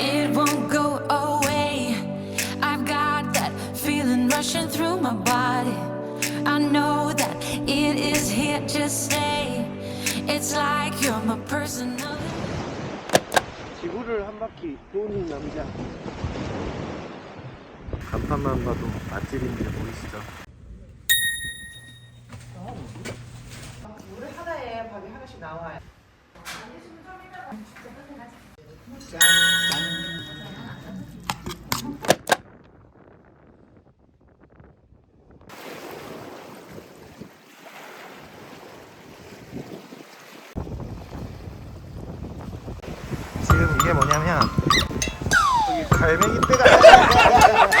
It won't go away. I've got that feeling rushing through my body. I know that it is here to stay. It's like you're my personal. 지구를 한 바퀴 도는 남자. 간판만 봐도 맛집인지 보이시죠? 물을 하나에 밥이 하나씩 나와요. 지금 이게 뭐냐면 여기 갈매기 떼가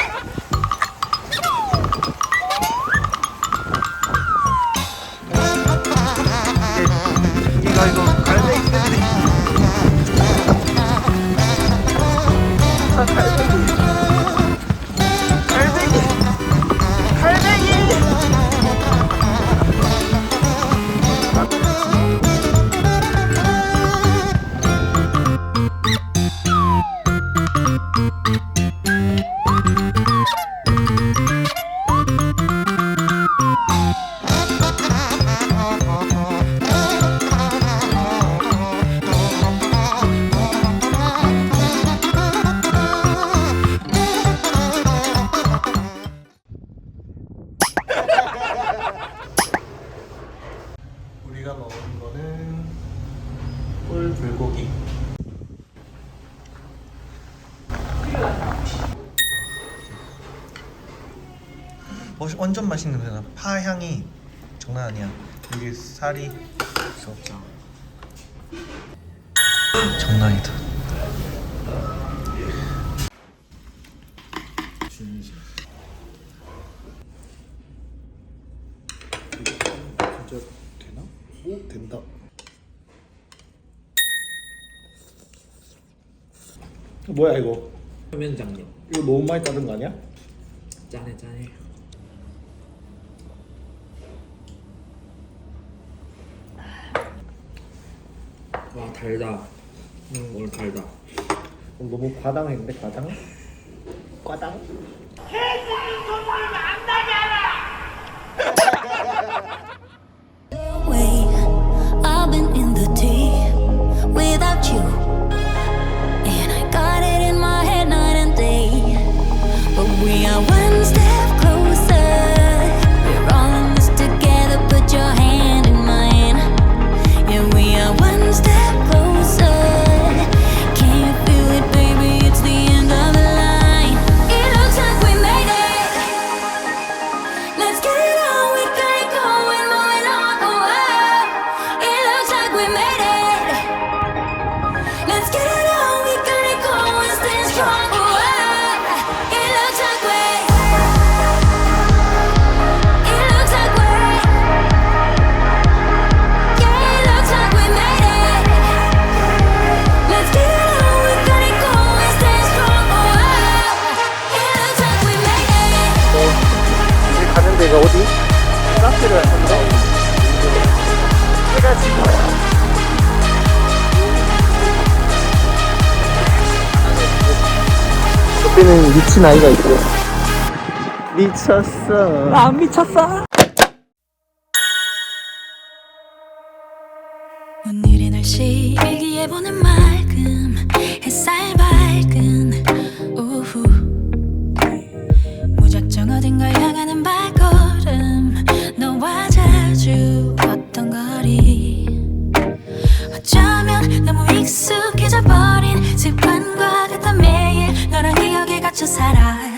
우리가 먹은 거는 꿀 불고기. 완전 맛있는 냄새나. 파 향이 장난 아니야. 여기 살이 없어. 장난이다. 진짜 되나? 오 된다. 뭐야 이거? 표면장님 이거 너무 많이 따른 거 아니야? 짠해 짠해 와 달다 음, 오늘 달다 너무 과당했는데 과당? 과당? 옆에는 미친 아이가 있고. 미쳤어. 안 미쳤어? 오늘의 날씨 갇혀 살아